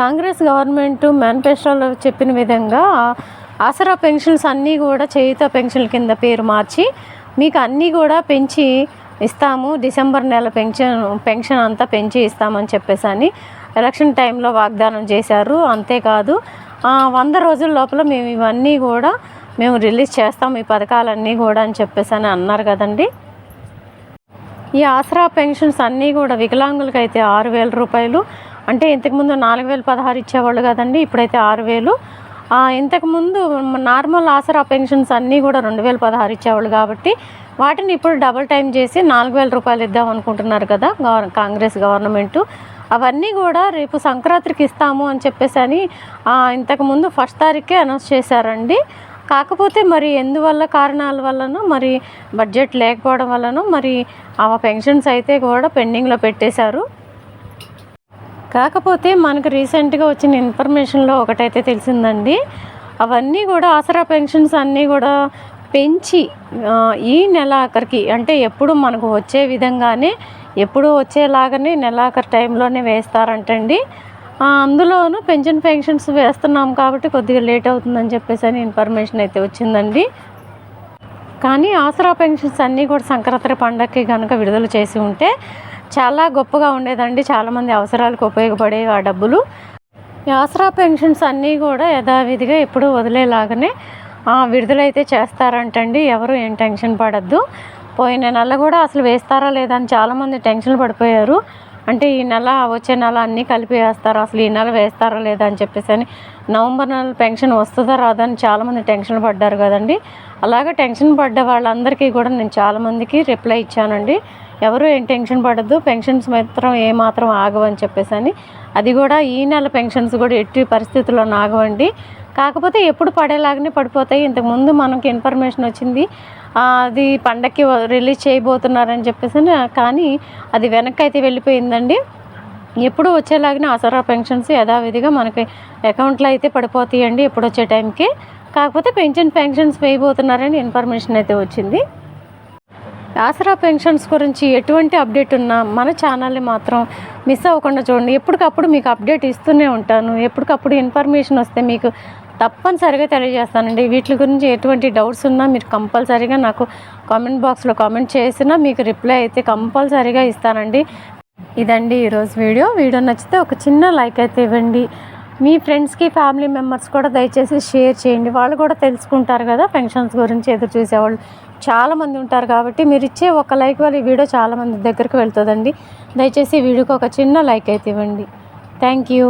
Congress government మేనిఫెస్టోలో చెప్పిన విధంగా ఆసరా పెన్షన్స్ అన్నీ కూడా చేయుత పెన్షన్ల కింద పేరు మార్చి మీకు అన్నీ కూడా పెంచి ఇస్తాము. డిసెంబర్ నెల పెన్షన్ పెన్షన్ అంతా పెంచి ఇస్తామని చెప్పేసి అని ఎలక్షన్ టైంలో వాగ్దానం చేశారు. అంతేకాదు వంద రోజుల లోపల మేము ఇవన్నీ కూడా మేము రిలీజ్ చేస్తాం. ఈ పథకాలన్నీ కూడా అని చెప్పేసి అని అన్నారు కదండి. ఈ ఆసరా పెన్షన్స్ అన్నీ కూడా వికలాంగులకైతే ఆరు వేల రూపాయలు అంటే ఇంతకుముందు నాలుగు వేలు పదహారు ఇచ్చేవాళ్ళు కదండి ఇప్పుడైతే ఆరు వేలు. ఇంతకుముందు నార్మల్ ఆసరా పెన్షన్స్ అన్నీ కూడా రెండు వేల పదహారు ఇచ్చేవాళ్ళు కాబట్టి వాటిని ఇప్పుడు డబుల్ టైం చేసి నాలుగు వేల రూపాయలు ఇద్దాం అనుకుంటున్నారు కదా గవర్ కాంగ్రెస్ గవర్నమెంటు. అవన్నీ కూడా రేపు సంక్రాంతికి ఇస్తాము అని చెప్పేసి అని ఇంతకుముందు ఫస్ట్ తారీఖే అనౌన్స్ చేశారండి. కాకపోతే మరి ఎందువల్ల కారణాల వల్లనో మరి బడ్జెట్ లేకపోవడం వల్లనో మరి ఆ పెన్షన్స్ అయితే కూడా పెండింగ్లో పెట్టేశారు. కాకపోతే మనకు రీసెంట్గా వచ్చిన ఇన్ఫర్మేషన్లో ఒకటైతే తెలిసిందండి. అవన్నీ కూడా ఆసరా పెన్షన్స్ అన్నీ కూడా పెంచి ఈ ఈ నెలాఖరికి అంటే ఎప్పుడు మనకు వచ్చే విధంగానే ఎప్పుడు వచ్చేలాగానే నెలాఖరి టైంలోనే వేస్తారంటండి. అందులోనూ పెన్షన్ పెన్షన్స్ వేస్తున్నాం కాబట్టి కొద్దిగా లేట్ అవుతుందని చెప్పేసి అని ఇన్ఫర్మేషన్ అయితే వచ్చిందండి. కానీ ఆసరా పెన్షన్స్ అన్నీ కూడా సంక్రాంతి పండగకి కనుక విడుదల చేసి ఉంటే చాలా గొప్పగా ఉండేదండి. చాలామంది అవసరాలకు ఉపయోగపడే ఆ డబ్బులు. ఆసరా పెన్షన్స్ అన్నీ కూడా యథావిధిగా ఎప్పుడూ వదిలేలాగానే విడుదలైతే చేస్తారంటండి. ఎవరు ఏం టెన్షన్ పడద్దు. పోయిన నెల కూడా అసలు వేస్తారా లేదా అని చాలామంది టెన్షన్ పడిపోయారు. అంటే ఈ నెల వచ్చే నెల అన్నీ కలిపి వేస్తారు? అసలు ఈ నెల వేస్తారా లేదా అని చెప్పేసి అని నవంబర్ నెల పెన్షన్ వస్తుందా రాదా అని చాలామంది టెన్షన్ పడ్డారు కదండి. అలాగే టెన్షన్ పడ్డ వాళ్ళందరికీ కూడా నేను చాలామందికి రిప్లై ఇచ్చానండి. ఎవరు ఏం టెన్షన్ పడద్దు పెన్షన్స్ మాత్రం ఏమాత్రం ఆగవని చెప్పేసి అని. అది కూడా ఈ నెల పెన్షన్స్ కూడా ఎట్టి పరిస్థితుల్లో ఆగవండి. కాకపోతే ఎప్పుడు పడేలాగానే పడిపోతాయి. ఇంతకుముందు మనకి ఇన్ఫర్మేషన్ వచ్చింది అది పండక్కి రిలీజ్ చేయబోతున్నారని చెప్పేసి కానీ అది వెనక్కి అయితే వెళ్ళిపోయిందండి. ఎప్పుడు వచ్చేలాగానే ఆసరా పెన్షన్స్ యథావిధిగా మనకి అకౌంట్లో అయితే పడిపోతాయండి ఎప్పుడు వచ్చే టైంకి. కాకపోతే పెన్షన్ పెన్షన్స్ వేయబోతున్నారని ఇన్ఫర్మేషన్ అయితే వచ్చింది. ఆసరా పెన్షన్స్ గురించి ఎటువంటి అప్డేట్ ఉన్నా మన ఛానల్ని మాత్రం మిస్ అవ్వకుండా చూడండి. ఎప్పటికప్పుడు మీకు అప్డేట్ ఇస్తూనే ఉంటాను. ఎప్పటికప్పుడు ఇన్ఫర్మేషన్ వస్తే మీకు తప్పనిసరిగా తెలియజేస్తానండి. వీటి గురించి ఎటువంటి డౌట్స్ ఉన్నా మీరు కంపల్సరీగా నాకు కామెంట్ బాక్స్లో కామెంట్ చేసినా మీకు రిప్లై అయితే కంపల్సరీగా ఇస్తానండి. ఇదండి ఈరోజు వీడియో. వీడియో నచ్చితే ఒక చిన్న లైక్ అయితే ఇవ్వండి. మీ ఫ్రెండ్స్కి ఫ్యామిలీ మెంబర్స్ కూడా దయచేసి షేర్ చేయండి. వాళ్ళు కూడా తెలుసుకుంటారు కదా పెన్షన్స్ గురించి ఎదురు చూసేవాళ్ళు చాలామంది ఉంటారు కాబట్టి మీరు ఇచ్చే ఒక లైక్ వల్ల ఈ వీడియో చాలామంది దగ్గరికి వెళ్తుందండి. దయచేసి వీడియోకి ఒక చిన్న లైక్ అయితే ఇవ్వండి. Thank you.